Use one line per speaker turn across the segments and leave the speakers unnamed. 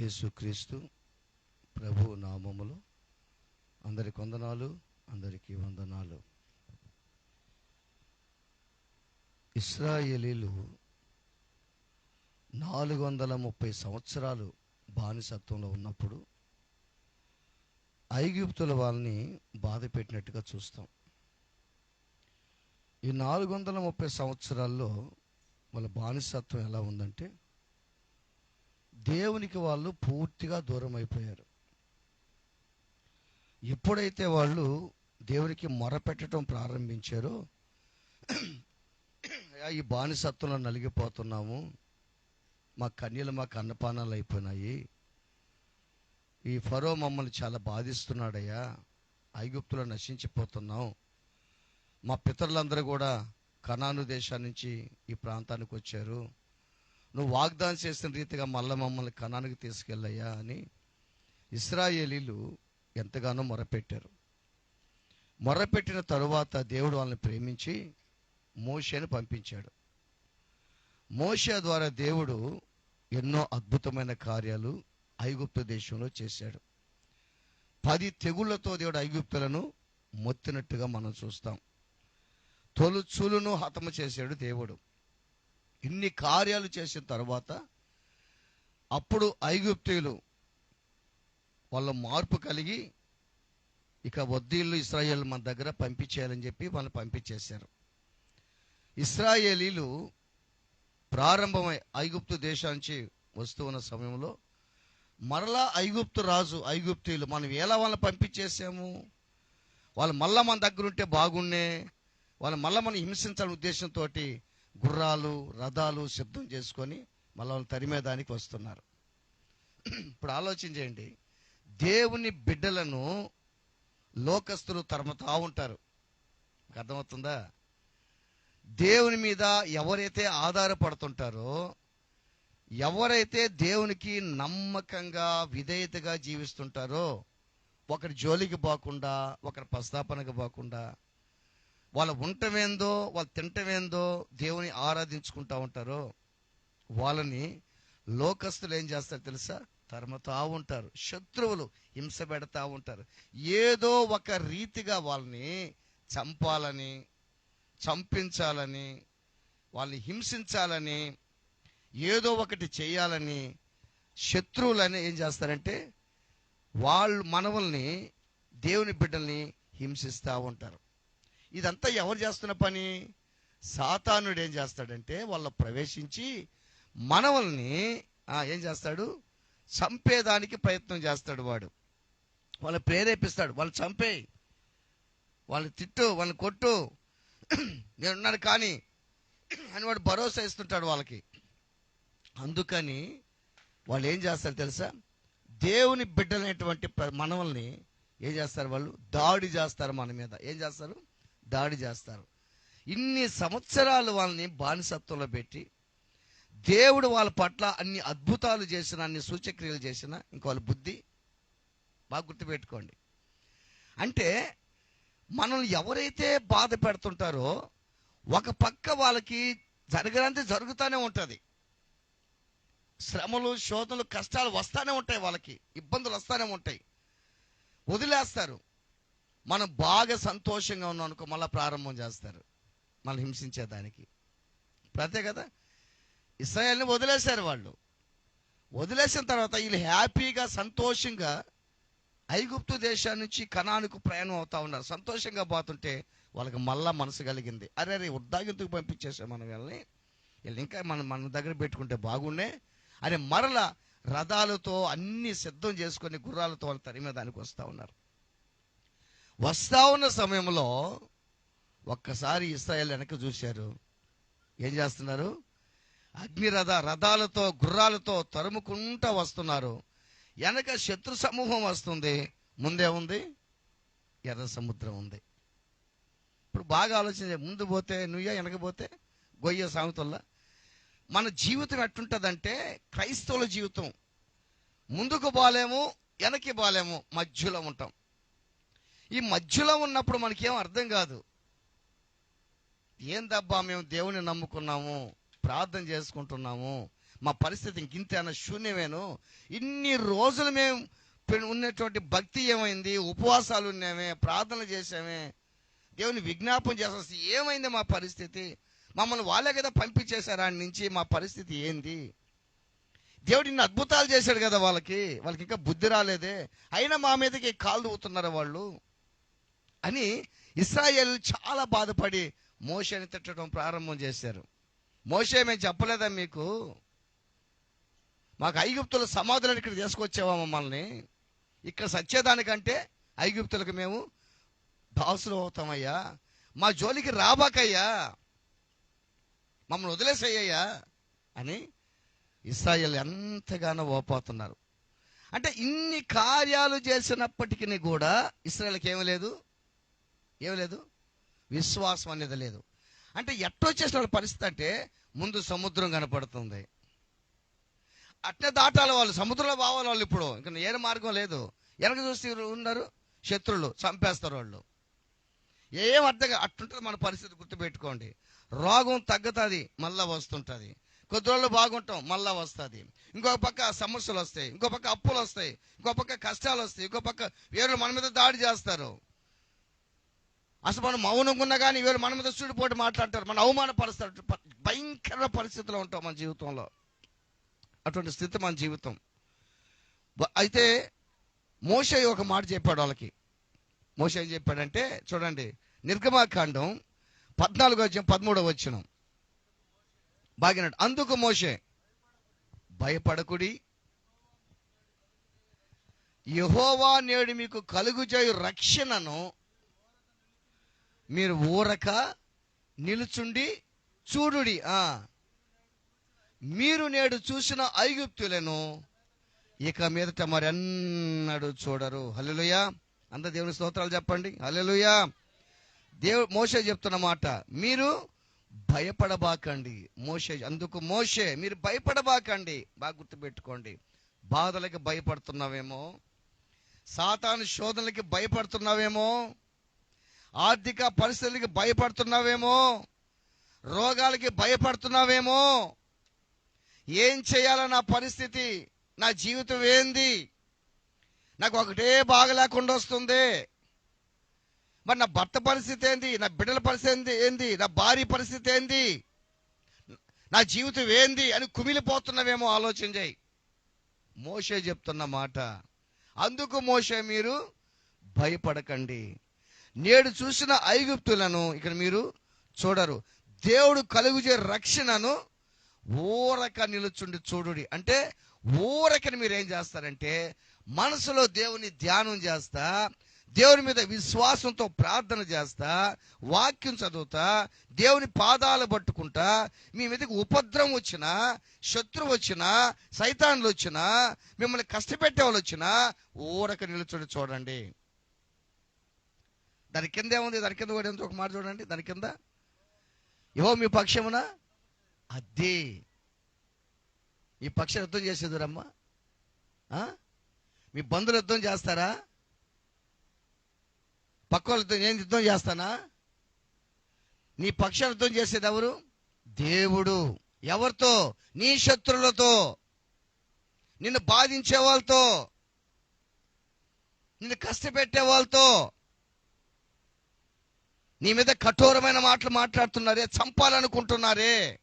యేసుక్రీస్తు ప్రభు నామములు అందరికి వందనాలు అందరికీ వందనాలు. ఇస్రాయేలీలు నాలుగు వందల ముప్పై సంవత్సరాలు బానిసత్వంలో ఉన్నప్పుడు ఐగుప్తుల వాళ్ళని బాధ పెట్టినట్టుగా చూస్తాం. ఈ నాలుగు వందల ముప్పై సంవత్సరాల్లో వాళ్ళ బానిసత్వం ఎలా ఉందంటే దేవునికి వాళ్ళు పూర్తిగా దూరం అయిపోయారు. ఎప్పుడైతే వాళ్ళు దేవునికి మొరపెట్టడం ప్రారంభించారో "అయ్యా, ఈ బానిసత్వంలో నలిగిపోతున్నాము మా కన్యలు మా అన్నపానాలు అయిపోయినాయి ఈ ఫరో మమ్మల్ని చాలా బాధిస్తున్నాడయ్యా ఐగుప్తులో నశించిపోతున్నాం మా పితరులందరూ కూడా కనాను దేశం నుంచి ఈ ప్రాంతానికి వచ్చారు నువ్వు వాగ్దానం చేసిన రీతిగా మళ్ళీ మమ్మల్ని కణానికి తీసుకెళ్ళయ్యా అని ఇస్రాయేలీలు ఎంతగానో మొరపెట్టారు. మొరపెట్టిన తరువాత దేవుడు వాళ్ళని ప్రేమించి మోషేను పంపించాడు. మోషే ద్వారా దేవుడు ఎన్నో అద్భుతమైన కార్యాలు ఐగుప్తు దేశంలో చేశాడు. పది తెగుళ్ళతో దేవుడు ఐగుప్తులను మొత్తినట్టుగా మనం చూస్తాం. తొలుచులను హతము చేశాడు దేవుడు. ఇన్ని కార్యాలు చేసిన తర్వాత అప్పుడు ఐగుప్తీయులు వాళ్ళ మార్పు కలిగి ఇక వద్దీళ్ళు ఇస్రాయేల్ మన దగ్గర పంపించేయాలని చెప్పి వాళ్ళు పంపించేశారు. ఇస్రాయేలీలు ప్రారంభమై ఐగుప్తు దేశానికి వస్తూ ఉన్న సమయంలో మరలా ఐగుప్తు రాజు ఐగుప్తీయులు మనం ఎలా వాళ్ళని పంపించేసాము వాళ్ళు మళ్ళా మన దగ్గర ఉంటే బాగుండే వాళ్ళు మళ్ళీ మనం హింసించాలని ఉద్దేశంతో గుర్రాలు రథాలు శబ్దం చేసుకొని మళ్ళీ తరిమేదానికి వస్తున్నారు. ఇప్పుడు ఆలోచన చేయండి. దేవుని బిడ్డలను లోకస్తులు తరుముతా ఉంటారు. అర్థమవుతుందా? దేవుని మీద ఎవరైతే ఆధారపడుతుంటారో ఎవరైతే దేవునికి నమ్మకంగా విధేయతగా జీవిస్తుంటారో ఒకరి జోలికి పోకుండా ఒకరి ప్రస్తాపనకు పోకుండా వాళ్ళ ఉండటమేందో వాళ్ళు తింటమేందో దేవుని ఆరాధించుకుంటా ఉంటారో వాళ్ళని లోకస్తులు ఏం చేస్తారు తెలుసా? తరుముతా ఉంటారు. శత్రువులు హింస పెడతా ఉంటారు. ఏదో ఒక రీతిగా వాళ్ళని చంపాలని చంపించాలని వాళ్ళని హింసించాలని ఏదో ఒకటి చేయాలని శత్రువులని ఏం చేస్తారంటే వాళ్ళు మనవల్ని దేవుని బిడ్డల్ని హింసిస్తూ ఉంటారు. ఇదంతా ఎవరు చేస్తున్న పని? సాతానుడు ఏం చేస్తాడంటే వాళ్ళ ప్రవేశించి మనవల్ని ఏం చేస్తాడు? చంపేదానికి ప్రయత్నం చేస్తాడు వాడు. వాళ్ళని ప్రేరేపిస్తాడు. వాళ్ళు చంపే వాళ్ళని తిట్టు వాళ్ళని కొట్టు. నేనున్నాను కానీ అని వాడు భరోసా ఇస్తుంటాడు వాళ్ళకి. అందుకని వాళ్ళు ఏం చేస్తారు తెలుసా? దేవుని బిడ్డలైనటువంటి మనవల్ని ఏం చేస్తారు వాళ్ళు? దాడి చేస్తారు మన మీద. ఏం చేస్తారు? దాడి చేస్తారు. ఇన్ని సంవత్సరాలు వాళ్ళని బానిసత్వంలో పెట్టి దేవుడు వాళ్ళ పట్ల అన్ని అద్భుతాలు చేసిన అన్ని సూచక్రియలు చేసిన ఇంక వాళ్ళ బుద్ధి బాగా గుర్తుపెట్టుకోండి. అంటే మనల్ని ఎవరైతే బాధ పెడుతుంటారో ఒక పక్క వాళ్ళకి జరగనంతే జరుగుతూనే ఉంటుంది. శ్రమలు శోధనలు కష్టాలు వస్తూనే ఉంటాయి వాళ్ళకి. ఇబ్బందులు వస్తూనే ఉంటాయి. వదిలేస్తారు. మనం బాగా సంతోషంగా ఉన్నాం అనుకో మళ్ళీ ప్రారంభం చేస్తారు. మనం హింసించేదానికి. ప్రతే కదా? ఇస్రాయల్ని వదిలేశారు వాళ్ళు. వదిలేసిన తర్వాత వీళ్ళు హ్యాపీగా సంతోషంగా ఐగుప్తు దేశం నుంచి కణానికి ప్రయాణం అవుతా ఉన్నారు. సంతోషంగా పోతుంటే వాళ్ళకి మళ్ళా మనసు కలిగింది. అరే అరే ఉద్దాగింతుకు పంపించేసాం మనం వీళ్ళని? వీళ్ళు ఇంకా మనం మన దగ్గర పెట్టుకుంటే బాగుండే. అరే మరల రథాలతో అన్ని సిద్ధం చేసుకొని గుర్రాలతో వాళ్ళు తరిమే దానికి వస్తూ ఉన్నారు. వస్తా ఉన్న సమయంలో ఒక్కసారి ఇస్రాయల్ వెనక చూశారు. ఏం చేస్తున్నారు? అగ్నిరథ రథాలతో గుర్రాలతో తరుముకుంటా వస్తున్నారు. వెనక శత్రు సమూహం వస్తుంది. ముందే ఉంది ఎర్ర సముద్రం ఉంది. ఇప్పుడు బాగా ఆలోచించే ముందు పోతే నువ్వే వెనకపోతే గొయ్య సామెతల్లా. మన జీవితం ఎట్టుంటుందంటే క్రైస్తవుల జీవితం. ముందుకు బాలేము వెనక్కి బాలేము మధ్యలో ఉంటాం. ఈ మధ్యలో ఉన్నప్పుడు మనకేం అర్థం కాదు. ఏందబ్బా మేము దేవుని నమ్ముకున్నాము ప్రార్థన చేసుకుంటున్నాము మా పరిస్థితి ఇంకింతేనా శూన్యమేను? ఇన్ని రోజులు మేము ఉన్నటువంటి భక్తి ఏమైంది? ఉపవాసాలు ఉన్నామే ప్రార్థనలు చేసామే దేవుని విజ్ఞాపం చేసాల్సి ఏమైంది మా పరిస్థితి? మమ్మల్ని వాళ్ళే కదా పంపించేశారు ఆడి నుంచి మా పరిస్థితి ఏంది? దేవుడు ఇన్ని అద్భుతాలు చేశాడు కదా వాళ్ళకి. వాళ్ళకి ఇంకా బుద్ధి రాలేదే. అయినా మా మీదకి కాలు దూవుతున్నారు వాళ్ళు. అని ఇస్రాయేల్ చాలా బాధపడి మోషని తిట్టడం ప్రారంభం చేశారు. మోషే మేము చెప్పలేదా మీకు? మాకు ఐగుప్తుల సమాధులను ఇక్కడ తీసుకొచ్చావా మమ్మల్ని. ఇక్కడ సత్యదానికంటే ఐగుప్తులకు మేము దాసులు అవుతామయ్యా. మా జోలికి రాబాకయ్యా. మమ్మల్ని వదిలేసేయ్యా అని ఇస్రాయల్ ఎంతగానో ఓపోతున్నారు. అంటే ఇన్ని కార్యాలు చేసినప్పటికీ కూడా ఇస్రాయల్కి ఏమీ లేదు. ఏమి లేదు? విశ్వాసం అనేది లేదు. అంటే ఎట్టొచ్చేసిన పరిస్థితి అంటే ముందు సముద్రం కనపడుతుంది. అట్నే దాటాలి వాళ్ళు. సముద్రంలో బావాలి వాళ్ళు ఇప్పుడు. ఇంకా ఏ మార్గం లేదు. వెనక చూసి ఉన్నారు? శత్రులు. చంపేస్తారు వాళ్ళు. ఏం అర్థం అట్టుంటుంది మన పరిస్థితి గుర్తుపెట్టుకోండి. రోగం తగ్గుతుంది మళ్ళా వస్తుంటుంది. కొద్ది రోజులు బాగుంటాం మళ్ళా వస్తుంది. ఇంకో పక్క సమస్యలు వస్తాయి ఇంకో పక్క అప్పులు వస్తాయి ఇంకో పక్క కష్టాలు వస్తాయి ఇంకో పక్క వేరే మన మీద దాడి చేస్తారు. అసలు మనం మౌనంగా ఉన్నా కానీ వీళ్ళు మన మీద సూడిపోటు మాట్లాడతారు మన అవమానపరుస్తారు. భయంకర పరిస్థితిలో ఉంటాం మన జీవితంలో. అటువంటి స్థితి మన జీవితం. అయితే మోష ఒక మాట చెప్పాడు వాళ్ళకి. మోష ఏం చెప్పాడంటే చూడండి నిర్గమాకాండం పద్నాలుగో వచ్చిన పదమూడవ వచ్చిన బాగినాడు అందుకు మోషే భయపడకుడి. యహోవా నేడు మీకు కలుగుజేయు రక్షణను మీరు ఊరక నిలుచుండి చూడుడి. మీరు నేడు చూసిన ఐగుప్తులను ఇక మీదట మరెన్నడూ చూడరు. హల్లెలూయా. అంత దేవుని స్తోత్రాలు చెప్పండి. హల్లెలూయా. దేవు మోషే చెప్తున్న మాట. మీరు భయపడబాకండి. మోషే అందుకు మోషే మీరు భయపడబాకండి. బాగా గుర్తుపెట్టుకోండి. బాధలకి భయపడుతున్నావేమో? సాతాను శోధనలకి భయపడుతున్నావేమో? ఆర్థిక పరిస్థితులకి భయపడుతున్నావేమో? రోగాలకి భయపడుతున్నావేమో? ఏం చేయాలో నా పరిస్థితి నా జీవితం ఏంది? నాకు ఒకటే బాగలేకుండా వస్తుంది. మరి నా భర్త పరిస్థితి ఏంది? నా బిడ్డల పరిస్థితి ఏంది? నా భార్య పరిస్థితి ఏంది? నా జీవితం ఏంది? అని కుమిలిపోతున్నావేమో ఆలోచన చేయి. మోసే చెప్తున్న మాట. అందుకు మోసే మీరు భయపడకండి. నేడు చూసిన ఐగుప్తులను ఇక్కడ మీరు చూడరు. దేవుడు కలుగుచే రక్షణను ఊరక నిలుచుండి చూడుడి. అంటే ఊరకని మీరు ఏం చేస్తారంటే మనసులో దేవుని ధ్యానం చేస్తా దేవుని మీద విశ్వాసంతో ప్రార్థన చేస్తా వాక్యం చదువుతా దేవుని పాదాలు పట్టుకుంటా మీ మీదకి ఉపద్రవం వచ్చినా శత్రువు వచ్చినా సైతాన్లు వచ్చినా మిమ్మల్ని కష్టపెట్టే వాళ్ళు వచ్చినా ఊరక నిలుచుండి చూడండి. దాని కింద ఏముంది? దాని కింద కూడా ఎంత ఒక మాట చూడండి. దాని కింద ఏవో మీ పక్షమున అదే. ఈ పక్షం యుద్ధం చేసేదురమ్మా. మీ బంధువులు యుద్ధం చేస్తారా? పక్క నేను యుద్ధం చేస్తానా? నీ పక్ష యుద్ధం చేసేది ఎవరు? దేవుడు. ఎవరితో? నీ శత్రులతో. నిన్ను బాధించే వాళ్ళతో. నిన్ను కష్టపెట్టే వాళ్ళతో. నీ మీద కఠోరమైన మాటలు మాట్లాడుతున్నారే చంపాలనుకుంటున్నారే.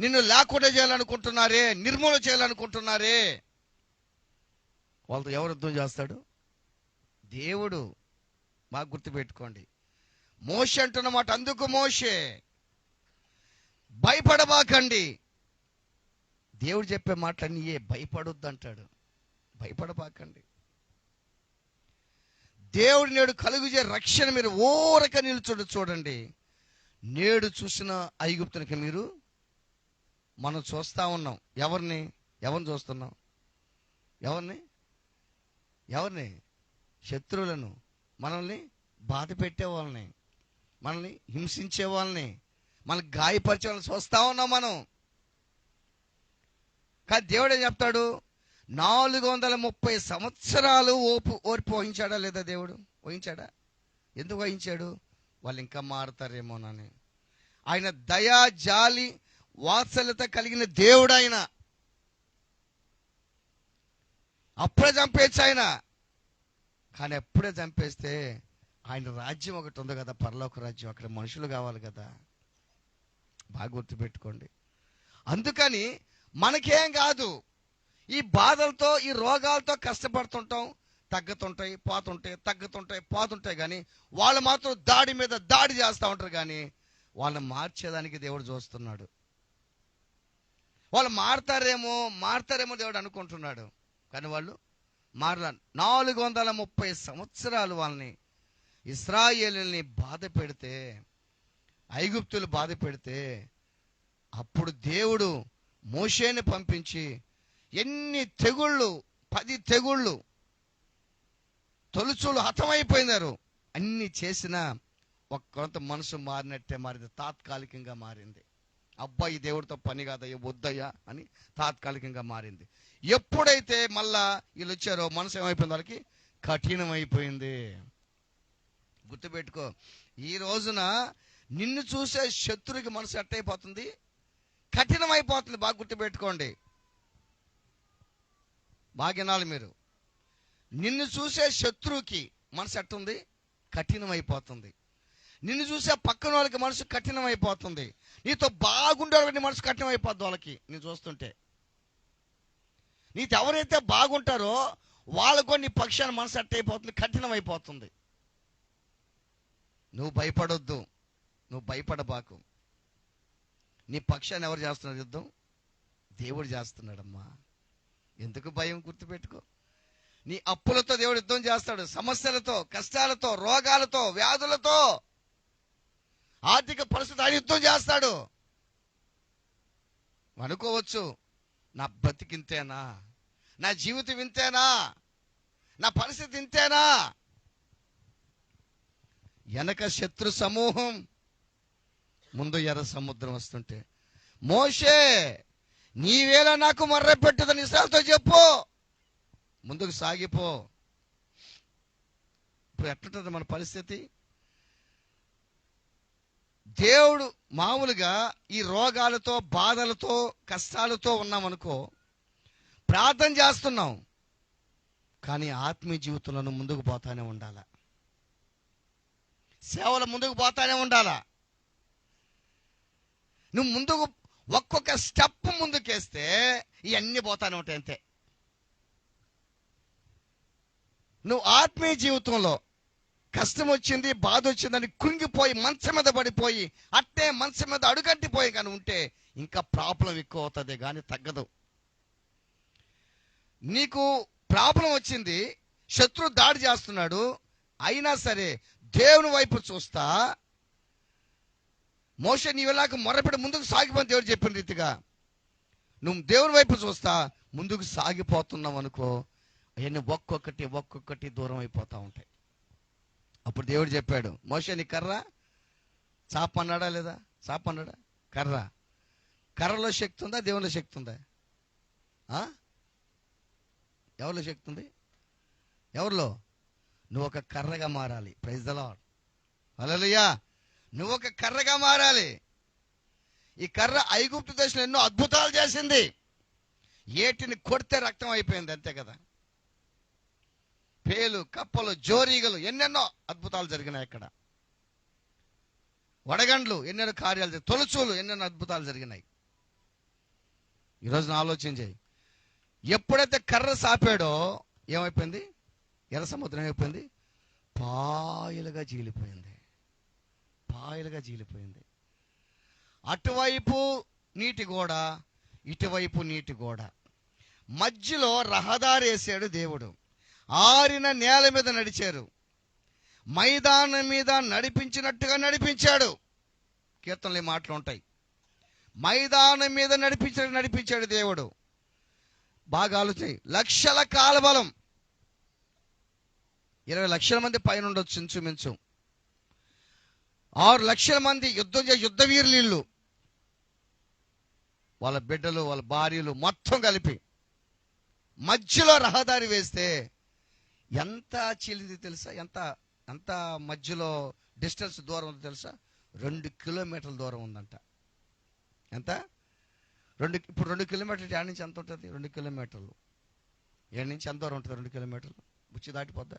నిన్ను లేకుండా చేయాలనుకుంటున్నారే నిర్మూలన చేయాలనుకుంటున్నారే. వాళ్ళతో ఎవరు యుద్ధం చేస్తాడు? దేవుడు. మాకు గుర్తుపెట్టుకోండి. మోషే అంటున్న మాట అందుకు మోషే. భయపడబాకండి. దేవుడు చెప్పే మాటలన్నీ ఏ భయపడొద్దు అంటాడు భయపడబాకండి. దేవుడు నేడు కలుగుజే రక్షణ మీరు ఓరక నిలుచుడు చూడండి. నేడు చూసిన ఐగుప్తునికి మీరు మనం చూస్తా ఉన్నాం. ఎవరిని? ఎవరిని చూస్తున్నాం? ఎవరిని? ఎవరిని? శత్రువులను. మనల్ని బాధ పెట్టే వాళ్ళని. మనల్ని హింసించే వాళ్ళని. మనల్ని గాయపరిచే వాళ్ళని చూస్తా ఉన్నాం మనం. కానీ దేవుడు ఏం చెప్తాడు? నాలుగు వందల ముప్పై సంవత్సరాలు ఓపు ఓర్పు వహించాడా లేదా దేవుడు? వహించాడా? ఎందుకు వహించాడు? వాళ్ళు ఇంకా మారతారేమోనని. ఆయన దయా జాలి వాత్సల్యత కలిగిన దేవుడు ఆయన. అప్పుడే చంపేచ్చు ఆయన. కానీ ఎప్పుడే చంపేస్తే ఆయన రాజ్యం ఒకటి ఉంది కదా పరలోక రాజ్యం. అక్కడ మనుషులు కావాలి కదా. బాగా గుర్తుపెట్టుకోండి. అందుకని మనకేం కాదు. ఈ బాధలతో ఈ రోగాలతో కష్టపడుతుంటాం. తగ్గుతుంటాయి పోతుంటాయి తగ్గుతుంటాయి పోతుంటాయి కానీ వాళ్ళు మాత్రం దాడి మీద దాడి చేస్తూ ఉంటారు కానీ వాళ్ళని మార్చేదానికి దేవుడు చూస్తున్నాడు. వాళ్ళు మారతారేమో మారతారేమో దేవుడు అనుకుంటున్నాడు. కానీ వాళ్ళు మారలా నాలుగు వందల ముప్పై సంవత్సరాలు వాళ్ళని ఇస్రాయేలుని బాధ పెడితే ఐగుప్తులు బాధ పెడితే అప్పుడు దేవుడు మోషేని పంపించి ఎన్ని తెగుళ్ళు పది తెగుళ్ళు తొలుచులు హతమైపోయినారు. అన్ని చేసినా ఒక కొంత మనసు మారినట్టే మారింది తాత్కాలికంగా మారింది. అబ్బాయి దేవుడితో పని కాదయ్యా వద్దయ్యా అని తాత్కాలికంగా మారింది. ఎప్పుడైతే మళ్ళా వీళ్ళు వచ్చారో మనసు ఏమైపోయింది వాళ్ళకి? కఠినమైపోయింది. గుర్తుపెట్టుకో ఈ రోజున నిన్ను చూసే శత్రువుకి మనసు ఎట్టయిపోతుంది కఠినమైపోతుంది. బాగా గుర్తుపెట్టుకోండి. భాగ్యనాలు మీరు. నిన్ను చూసే శత్రువుకి మనసు ఎట్టుంది? కఠినమైపోతుంది. నిన్ను చూసే పక్కన వాళ్ళకి మనసు కఠినమైపోతుంది. నీతో బాగుండే వాళ్ళకి మనసు కఠినమైపోద్ది వాళ్ళకి నేను చూస్తుంటే. నీతో ఎవరైతే బాగుంటారో వాళ్ళకు నీ పక్షాన్ని మనసు అట్టయిపోతుంది కఠినమైపోతుంది. నువ్వు భయపడొద్దు. నువ్వు భయపడబాకు. నీ పక్షాన్ని ఎవరు చేస్తున్నారు యుద్ధం? దేవుడు చేస్తున్నాడమ్మా. ఎందుకు భయం గుర్తుపెట్టుకో? నీ అప్పులతో దేవుడు యుద్ధం చేస్తాడు. సమస్యలతో కష్టాలతో రోగాలతో వ్యాధులతో. ఆర్థిక పరిస్థితి ఆయన యుద్ధం చేస్తాడు. అనుకోవచ్చు నా బ్రతికింతేనా నా జీవితం ఇంతేనా? నా పరిస్థితి ఇంతేనా? వెనక శత్రు సమూహం ముందు ఎర్ర సముద్రం వస్తుంటే మోషే నీవేళ నాకు మర్ర పెట్టుదని ఇస్రాయల్తో చెప్పు. ముందుకు సాగిపో. ఇప్పుడు ఎట్లుంటుంది మన పరిస్థితి? దేవుడు మామూలుగా ఈ రోగాలతో బాధలతో కష్టాలతో ఉన్నామనుకో ప్రార్థన చేస్తున్నాం. కానీ ఆత్మీయ జీవితంలో ముందుకు పోతానే ఉండాలా. సేవలు ముందుకు పోతానే ఉండాలా. నువ్వు ముందుకు ఒక్కొక్క స్టెప్ ముందుకేస్తే ఇవన్నీ పోతానే ఉంటాయి అంతే. నువ్వు ఆత్మీయ జీవితంలో కష్టం వచ్చింది బాధ వచ్చిందని కుంగిపోయి మంచం మీద పడిపోయి అట్టే మంచం మీద అడుగంటిపోయి కానీ ఉంటే ఇంకా ప్రాబ్లం ఎక్కువ అవుతుంది కానీ తగ్గదు. నీకు ప్రాబ్లం వచ్చింది శత్రు దాడి చేస్తున్నాడు అయినా సరే దేవుని వైపు చూస్తా మోస నీవెలాగ మొరపెట్టి ముందుకు సాగిపోని దేవుడు చెప్పిన రీతిగా. నువ్వు దేవుని వైపు చూస్తా ముందుకు సాగిపోతున్నావు అనుకో అవన్నీ ఒక్కొక్కటి ఒక్కొక్కటి దూరం అయిపోతూ ఉంటాయి. అప్పుడు దేవుడు చెప్పాడు మోసే నీ కర్ర? చాప అన్నాడా లేదా? చాప అన్నాడా? కర్ర. కర్రలో శక్తి ఉందా? దేవునిలో శక్తి ఉందా? ఎవరిలో శక్తి ఉంది? ఎవరిలో? నువ్వు ఒక కర్రగా మారాలి. ప్రైజ్ ద లాడ్ హల్లెలూయా నువ్వు ఒక కర్రగా మారాలి. ఈ కర్ర ఐగుప్తు దేశంలో ఎన్నో అద్భుతాలు చేసింది. ఏటిని కొడితే రక్తం అయిపోయింది అంతే కదా. పేలు కప్పలు జోరీగలు ఎన్నెన్నో అద్భుతాలు జరిగినాయి అక్కడ. వడగండ్లు ఎన్నెన్నో కార్యాలు జరిగి తొలుచూలు ఎన్నెన్నో అద్భుతాలు జరిగినాయి. ఈరోజు ఆలోచన చేయి. ఎప్పుడైతే కర్ర సాపాడో ఏమైపోయింది? ఎర్ర సముద్రం అయిపోయింది. పాయలుగా చీలిపోయింది పాయలుగా జీలిపోయింది. అటువైపు నీటి గోడ ఇటువైపు నీటి గోడ. మధ్యలో రహదారి వేసాడు దేవుడు. ఆరిన నేల మీద నడిచారు. మైదానం మీద నడిపించినట్టుగా నడిపించాడు. కీర్తనలు మాటలు ఉంటాయి. మైదానం మీద నడిపించినట్టు నడిపించాడు దేవుడు. బాగా ఆలోచన లక్షల కాలబలం. ఇరవై లక్షల మంది పైన ఉండొచ్చు ఇంచుమించు. ఆరు లక్షల మంది యుద్ధం చే యుద్ధ వీరులు వాళ్ళ బిడ్డలు వాళ్ళ భార్యలు మొత్తం కలిపి. మధ్యలో రహదారి వేస్తే ఎంత చీలింది తెలుసా? ఎంత ఎంత మధ్యలో డిస్టెన్స్ దూరం ఉందో తెలుసా? రెండు కిలోమీటర్ల దూరం ఉందంట. ఎంత? రెండు ఇప్పుడు రెండు కిలోమీటర్లు ఏడు నుంచి ఎంత ఉంటుంది? రెండు కిలోమీటర్లు. ఏడు నుంచి ఎంత దూరం ఉంటుంది? రెండు కిలోమీటర్లు. బుచ్చి దాటిపోద్దా?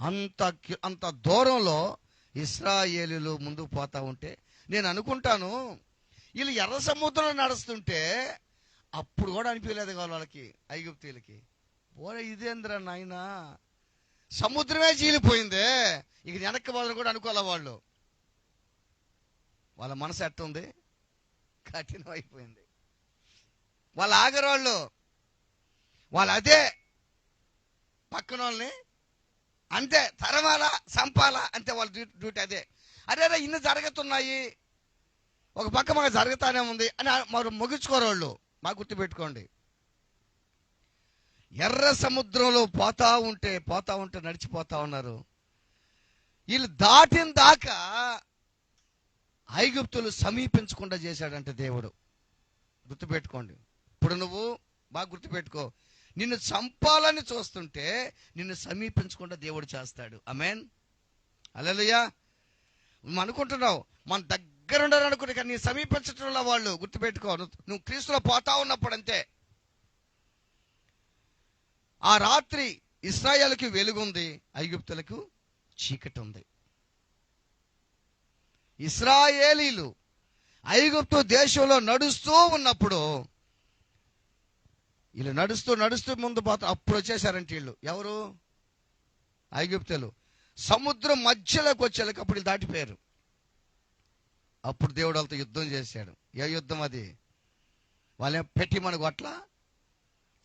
అంత కి- అంత దూరంలో ఇస్రాయేలులో ముందుకు పోతా ఉంటే నేను అనుకుంటాను వీళ్ళు ఎర్ర సముద్రంలో నడుస్తుంటే అప్పుడు కూడా అనిపించలేదు కావాలి వాళ్ళకి ఐగుప్తీలకి పోరే ఇదేంద్ర నాయన? సముద్రమే చీలిపోయిందే. ఇక వెనక్కి వాళ్ళని కూడా అనుకోలే వాళ్ళు? వాళ్ళ మనసు ఎట్టుంది కఠినం అయిపోయింది. వాళ్ళు ఆగరు వాళ్ళు వాళ్ళు అదే పక్కన వాళ్ళని అంతే తరమాలా సంపాలా అంతే వాళ్ళ డ్యూటీ అదే. అరే అరే ఇన్ని జరుగుతున్నాయి. ఒక పక్క మాకు జరుగుతానే ఉంది అని మరి ముగించుకోరు వాళ్ళు మాకు గుర్తుపెట్టుకోండి. ఎర్ర సముద్రంలో పోతా ఉంటే పోతా ఉంటే నడిచిపోతా ఉన్నారు. వీళ్ళు దాటిన దాకా ఐగుప్తులు సమీపించకుండా చేశాడంటే దేవుడు. గుర్తుపెట్టుకోండి. ఇప్పుడు నువ్వు బాగా గుర్తుపెట్టుకో. నిన్ను చంపాలని చూస్తుంటే నిన్ను సమీపించకుండా దేవుడు చేస్తాడు. అమెన్ అలలుయా నువ్వు అనుకుంటున్నావు మన దగ్గర ఉండాలని అనుకుంటే కానీ నీ సమీపించటంలో వాళ్ళు గుర్తుపెట్టుకో నువ్వు క్రీస్తులో పోతా ఉన్నప్పుడు అంతే. ఆ రాత్రి ఇస్రాయల్కి వెలుగుంది ఐగుప్తులకు చీకటి ఉంది. ఇస్రాయేలీలు ఐగుప్తు దేశంలో నడుస్తూ ఉన్నప్పుడు వీళ్ళు నడుస్తూ నడుస్తూ ముందు పోతా అప్పుడు వచ్చేసారంటే వీళ్ళు. ఎవరు? ఐగుప్తులు. సముద్రం మధ్యలోకి వచ్చేళ్ళకి అప్పుడు వీళ్ళు దాటిపోయారు. అప్పుడు దేవుడు వాళ్ళతో యుద్ధం చేశాడు. ఏ యుద్ధం అది? వాళ్ళేం పెట్టి మన గొట్ల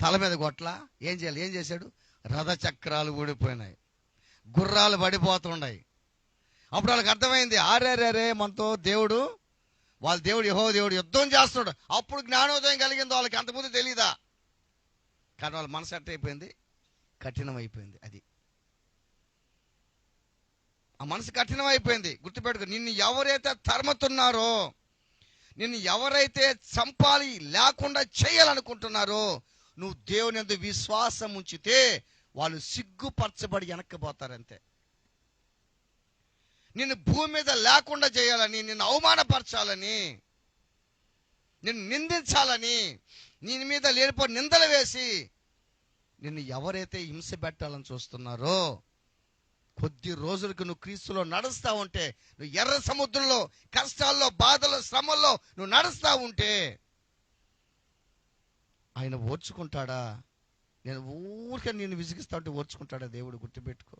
తల మీద గొట్ల ఏం చేయాలి? ఏం చేశాడు? రథ చక్రాలు ఊడిపోయినాయి. గుర్రాలు పడిపోతున్నాయి అప్పుడు వాళ్ళకి అర్థమైంది ఆరేరేరే మనతో దేవుడు వాళ్ళ దేవుడు యహో దేవుడు యుద్ధం చేస్తున్నాడు. అప్పుడు జ్ఞానోదయం కలిగిందో వాళ్ళకి అంతకుముందు తెలీదా? కానీ వాళ్ళ మనసు ఎట్ట అయిపోయింది? కఠినమైపోయింది అది. ఆ మనసు కఠినమైపోయింది. గుర్తుపెట్టుకో నిన్ను ఎవరైతే తరమతున్నారో నిన్ను ఎవరైతే చంపాలి లేకుండా చేయాలనుకుంటున్నారో నువ్వు దేవుని యందు విశ్వాసం ఉంచితే వాళ్ళు సిగ్గుపరచబడి వెనక్కిపోతారంతే. నిన్ను భూమి మీద లేకుండా చేయాలని నిన్ను అవమానపరచాలని నిన్ను నిందించాలని నీ మీద లేనిపో నిందలు వేసి నిన్ను ఎవరైతే హింస పెట్టాలని చూస్తున్నారో కొద్ది రోజులకు నువ్వు క్రీస్తులో నడుస్తా ఉంటే నువ్వు ఎర్ర సముద్రంలో కష్టాల్లో బాధలు శ్రమల్లో నువ్వు నడుస్తూ ఉంటే ఆయన ఓర్చుకుంటాడా? నేను ఊరికే నేను విసిగిస్తా ఉంటే ఓర్చుకుంటాడా దేవుడు గుర్తుపెట్టుకో.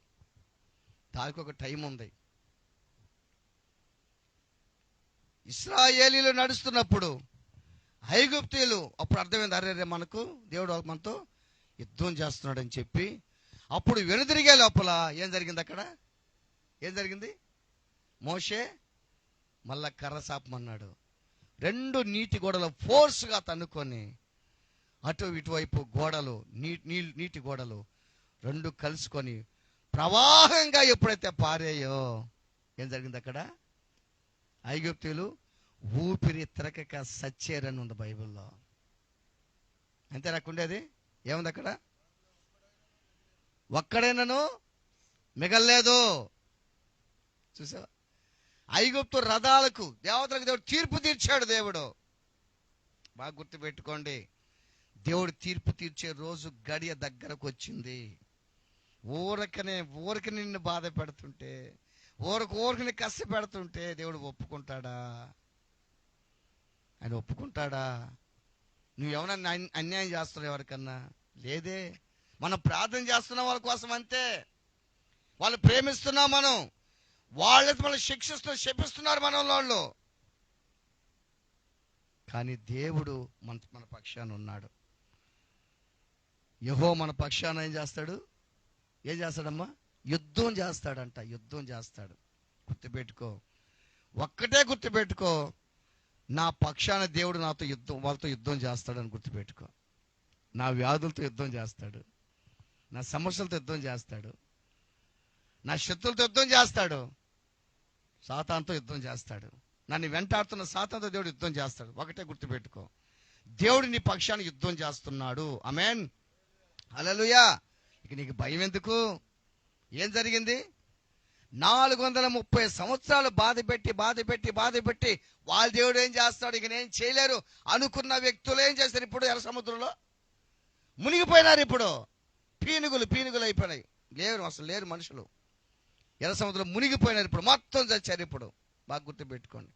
దానికి ఒక టైం ఉంది. ఇస్రాయేలీలో నడుస్తున్నప్పుడు ఐగుప్తీయులు. అప్పుడు అర్థమైంది అరే మనకు దేవుడు మనతో యుద్ధం చేస్తున్నాడని చెప్పి అప్పుడు వెనుదిరిగే లోపల ఏం జరిగింది అక్కడ? ఏం జరిగింది? మోషే మళ్ళా కర్ర సాపమన్నాడు రెండు నీటి గోడలు ఫోర్స్గా తన్నుకొని అటు ఇటువైపు గోడలు నీ నీ- నీటి గోడలు రెండు కలుసుకొని ప్రవాహంగా ఎప్పుడైతే పారాయో ఏం జరిగింది అక్కడ? ఐగుప్తీయులు ఊపిరి తిరగక సచ్చేరని ఉంది బైబిల్లో. అంతే నాకు ఉండేది ఏముంది అక్కడ? ఒక్కడైనను మిగల్లేదు. చూసావా? ఐగుప్తు రథాలకు దేవతలకు దేవుడు తీర్పు తీర్చాడు దేవుడు. బాగా గుర్తుపెట్టుకోండి. దేవుడు తీర్పు తీర్చే రోజు గడియ దగ్గరకు వచ్చింది ఊరకనే ఊరికి నిన్ను బాధ పెడుతుంటే ఊరకు ఊరికి కష్ట పెడుతుంటే దేవుడు ఒప్పుకుంటాడా? ఆయన ఒప్పుకుంటాడా? నువ్వు ఎవరన్నా అన్- అన్యాయం చేస్తున్నావు ఎవరికన్నా? లేదే. మనం ప్రార్థన చేస్తున్నాం వాళ్ళ కోసం అంతే. వాళ్ళు ప్రేమిస్తున్నాం మనం. వాళ్ళకి మనం శిక్షిస్తూ శపిస్తున్నారు మన వాళ్ళు. కానీ దేవుడు మన మన పక్షాన ఉన్నాడు. యహో మన పక్షాన ఏం చేస్తాడు? ఏం చేస్తాడమ్మా? యుద్ధం చేస్తాడంట. యుద్ధం చేస్తాడు. గుర్తుపెట్టుకో. ఒక్కటే గుర్తుపెట్టుకో. నా పక్షాన దేవుడు నాతో యుద్ధం వాళ్ళతో యుద్ధం చేస్తాడని గుర్తుపెట్టుకో. నా వ్యాధులతో యుద్ధం చేస్తాడు. నా సమస్యలతో యుద్ధం చేస్తాడు. నా శత్రులతో యుద్ధం చేస్తాడు. సాతాన్తో యుద్ధం చేస్తాడు. నన్ను వెంటాడుతున్న సాతాన్తో దేవుడు యుద్ధం చేస్తాడు. ఒకటే గుర్తుపెట్టుకో. దేవుడు నీ పక్షాన్ని యుద్ధం చేస్తున్నాడు. అమెన్ అలలుయా ఇక నీకు భయం ఎందుకు? ఏం జరిగింది? నాలుగు వందల ముప్పై సంవత్సరాలు బాధ పెట్టి బాధ పెట్టి బాధ పెట్టి వాళ్ళ దేవుడు ఏం చేస్తాడు? ఇక నేను చేయలేరు. అనుకున్న వ్యక్తులు ఏం చేస్తారు ఇప్పుడు ఎర్ర సముద్రంలో? మునిగిపోయినారు ఇప్పుడు. పీనుగులు పీనుగులు అయిపోయినాయి. లేరు అసలు లేరు మనుషులు. ఎర్ర సముద్రం మునిగిపోయినారు ఇప్పుడు. మొత్తం చచ్చారు ఇప్పుడు. బాగా గుర్తుపెట్టుకోండి.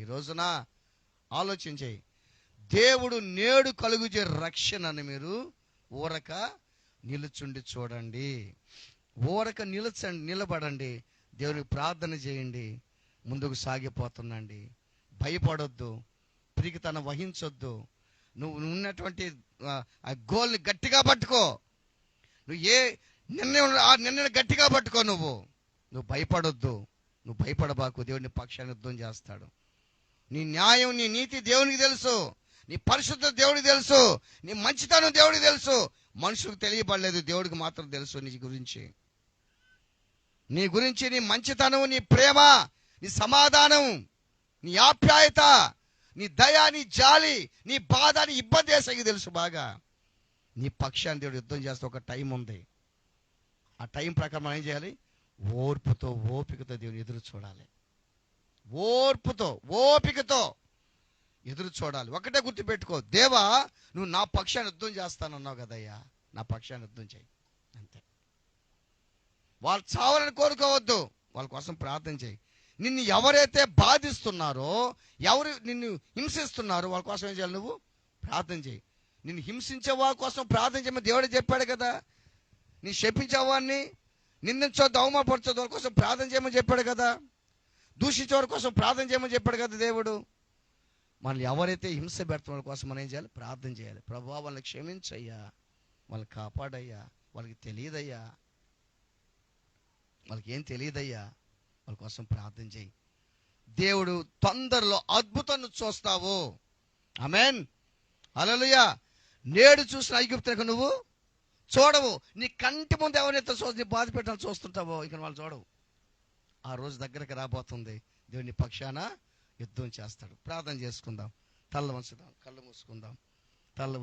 ఈ రోజున ఆలోచించేయి దేవుడు నేడు కలుగుచే రక్షణను మీరు ఊరక నిలుచుండి చూడండి. ఊరక నిలుచండి నిలబడండి. దేవునికి ప్రార్థన చేయండి. ముందుకు సాగిపోతుండండి భయపడొద్దు. పిరికితనం వహించొద్దు. నువ్వు ఉన్నటువంటి ఆ, ఆ గోల్ని గట్టిగా పట్టుకో. నువ్వు ఏ నిర్ణయం ఆ నిర్ణయం గట్టిగా పట్టుకో నువ్వు. నువ్వు భయపడొద్దు. నువ్వు భయపడబాకు. దేవుడిని పక్షాన్ని యుద్ధం చేస్తాడు. నీ న్యాయం నీ నీతి దేవునికి తెలుసు. నీ పరిశుద్ధ దేవుడికి తెలుసు. నీ మంచితనం దేవుడికి తెలుసు. మనుషులకు తెలియబడలేదు. దేవుడికి మాత్రం తెలుసు నీ గురించి. నీ గురించి నీ మంచితనం నీ ప్రేమ నీ సమాధానం నీ ఆప్యాయత నీ దయ నీ జాలి నీ బాధ నీ ఇబ్బంది వేసాయి తెలుసు బాగా. నీ పక్షాన్ని దేవుడు యుద్ధం చేస్తే ఒక టైం ఉంది. ఆ టైం ప్రకారం మనం ఏం చేయాలి? ఓర్పుతో ఓపికతో దేవుని ఎదురు చూడాలి. ఓర్పుతో ఓపికతో ఎదురు చూడాలి. ఒకటే గుర్తుపెట్టుకో. దేవా నువ్వు నా పక్షాన్ని యుద్ధం చేస్తానన్నావు కదయ్యా. నా పక్షాన్ని యుద్ధం చేయి. వాళ్ళు చావాలని కోరుకోవద్దు. వాళ్ళ కోసం ప్రార్థన చేయి. నిన్ను ఎవరైతే బాధిస్తున్నారో ఎవరు నిన్ను హింసిస్తున్నారో వాళ్ళ కోసం ఏం చేయాలి నువ్వు? ప్రార్థన చేయి. నిన్ను హింసించే వాళ్ళ కోసం ప్రార్థన చేయమని దేవుడే చెప్పాడు కదా. నీ శపించేవాడిని నిందించొద్దు అవమానపరచొద్దు వాళ్ళ కోసం ప్రార్థన చేయమని చెప్పాడు కదా. దూషించే వారి కోసం ప్రార్థన చేయమని చెప్పాడు కదా దేవుడు. మనల్ని ఎవరైతే హింస పెడుతున్న వాళ్ళ కోసం మనం ఏం చేయాలి? ప్రార్థన చేయాలి. ప్రభా వాళ్ళని క్షమించయ్యా. వాళ్ళని కాపాడయ్యా. వాళ్ళకి తెలియదయ్యా. వాళ్ళకి ఏం తెలియదయ్యా? వాళ్ళ కోసం ప్రార్థన చేయి. దేవుడు తొందరలో అద్భుతాన్ని చూస్తావు. అమెన్ అలలుయా నేడు చూసిన ఐగుప్తులకు నువ్వు చూడవు. నీ కంటి ముందు ఎవరైతే చూసి నీ బాధ పెట్టాలని చూస్తుంటావో ఇక వాళ్ళు చూడవు. ఆ రోజు దగ్గరకు రాబోతుంది. దేవుని పక్షాన యుద్ధం చేస్తాడు. ప్రార్థన చేసుకుందాం. తల్ల వంచుదాం కళ్ళు మూసుకుందాం. తల్ల